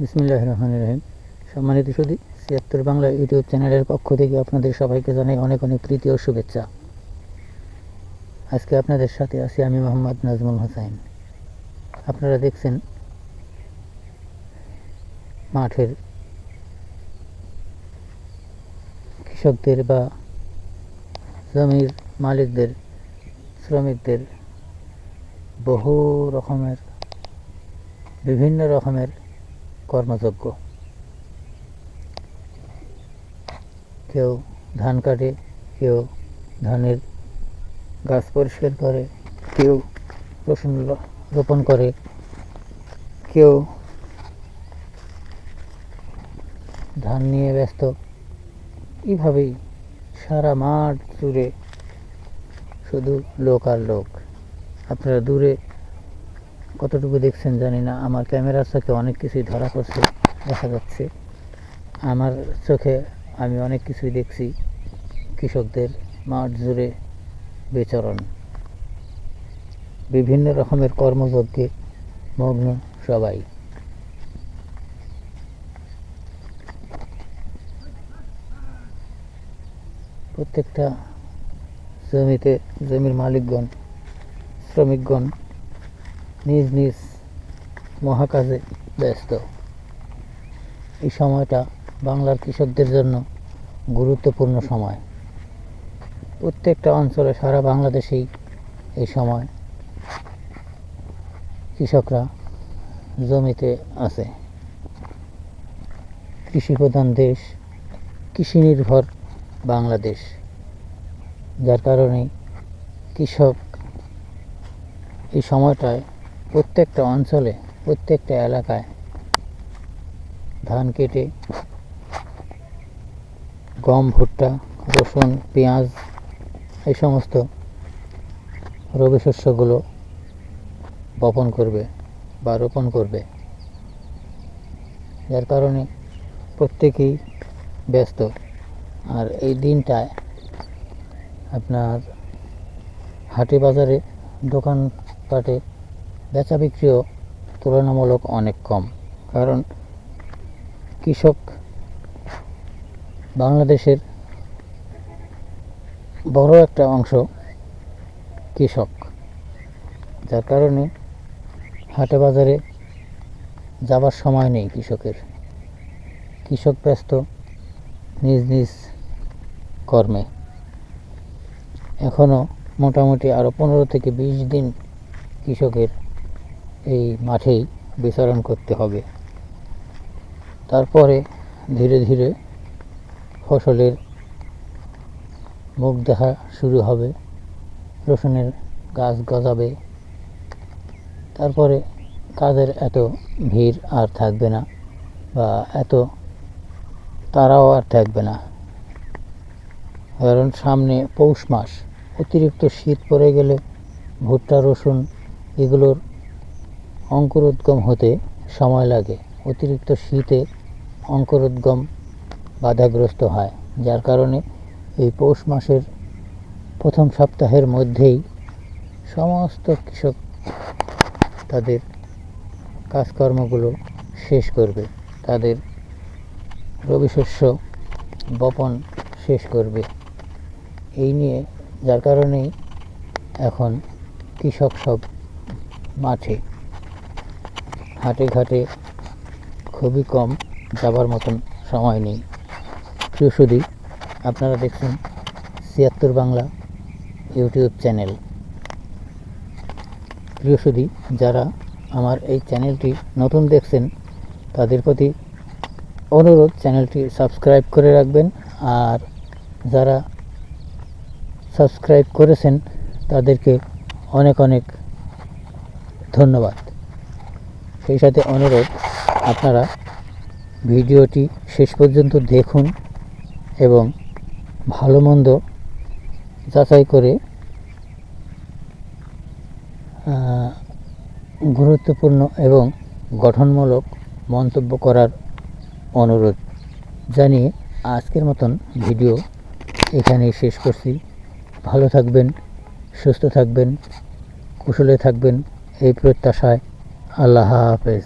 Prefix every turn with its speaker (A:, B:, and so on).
A: বিসমিল্লাহ রহমান রহিম সম্মানিত সুদী ছিয়াত্তর বাংলা ইউটিউব চ্যানেলের পক্ষ থেকে আপনাদের সবাইকে জানাই অনেক অনেক প্রীতি ও শুভেচ্ছা। আজকে আপনাদের সাথে আছি আমি মোহাম্মদ নাজমুল হোসাইন। আপনারা দেখছেন মাঠের কৃষকদের বা জমির মালিকদের, শ্রমিকদের বহু রকমের, বিভিন্ন রকমের কর্মযজ্ঞ কেউ ধান কাটে, কেউ ধানের গাছ পরিষ্কার করে, কেউ রসুন রোপণ করে, কেউ ধান নিয়ে ব্যস্ত। এইভাবেই সারা মাঠ জুড়ে শুধু লোক আর লোক। আপনারা দূরে কতটুকু দেখছেন জানি না। আমার ক্যামেরার চোখে অনেক কিছুই ধরা পড়ছে, দেখা যাচ্ছে। আমার চোখে আমি অনেক কিছুই দেখছি, কৃষকদের মাঠ জুড়ে বিচরণ। বিভিন্ন রকমের কর্মযজ্ঞে মগ্ন সবাই। প্রত্যেকটা জমিতে, জমির মালিকগণ, শ্রমিকগণ নিজ নিজ মহাকাজে ব্যস্ত। এই সময়টা বাংলার কৃষকদের জন্য গুরুত্বপূর্ণ সময়। প্রত্যেকটা অঞ্চলে সারা বাংলাদেশেই এই সময় কৃষকরা জমিতে আছে। কৃষিপ্রধান দেশ কৃষি নির্ভর বাংলাদেশ। যার কারণে কৃষক এই সময়টায় প্রত্যেকটা অঞ্চলে, প্রত্যেকটা এলাকায় ধান কেটে গম, ভুট্টা, রসুন, পেঁয়াজ এই সমস্ত রবি শস্যগুলো বপন করবে বা রোপণ করবে। যার কারণে প্রত্যেকেই ব্যস্ত। আর এই দিনটায় আপনার হাটে বাজারে দোকানপাটে বেচা বিক্রিও তুলনামূলক অনেক কম। কারণ কৃষক বাংলাদেশের বড় একটা অংশ কৃষক। যার কারণে হাটে বাজারে যাবার সময় নেই কৃষকের। কৃষক ব্যস্ত নিজ নিজ কর্মে। এখনও মোটামুটি আরও পনেরো থেকে বিশ দিন কৃষকের এই মাঠেই বিচরণ করতে হবে। তারপরে ধীরে ধীরে ফসলের মুখ দেখা শুরু হবে, রসুনের গাছ গজাবে। তারপরে কাজের এত ভিড় আর থাকবে না বা এত তারাও আর থাকবে না। কারণ সামনে পৌষ মাস, অতিরিক্ত শীত পড়ে গেলে ভুট্টা, রসুন এগুলোর অঙ্কুরোদ্গম হতে সময় লাগে। অতিরিক্ত শীতে অঙ্কুরোদ্গম বাধাগ্রস্ত হয়, যার কারণে এই পৌষ মাসের প্রথম সপ্তাহের মধ্যেই সমস্ত কৃষক তাদের কাজকর্মগুলো শেষ করবে। তাদের রবি শস্য বপন শেষ করবে। এই নিয়ে, যার কারণেই এখন কৃষক সব মাঠে হাটে ঘাটে খুবই কম যাবার মতন সময় নেই। প্রিয় সুদী আপনারা দেখছেন ছিয়াত্তর বাংলা ইউটিউব চ্যানেল। প্রিয় সুদী যারা আমার এই চ্যানেলটি নতুন দেখছেন, তাদের প্রতি অনুরোধ, চ্যানেলটি সাবস্ক্রাইব করে রাখবেন আর যারা সাবস্ক্রাইব করেছেন, তাদেরকে অনেক অনেক ধন্যবাদ। সেই সাথে অনুরোধ, আপনারা ভিডিওটি শেষ পর্যন্ত দেখুন এবং ভালো মন্দ যাচাই করে গুরুত্বপূর্ণ এবং গঠনমূলক মন্তব্য করার অনুরোধ জানিয়ে আজকের মতন ভিডিও এখানেই শেষ করছি। ভালো থাকবেন, সুস্থ থাকবেন, কুশলে থাকবেন এই প্রত্যাশায় আল্লাহ হাফেজ।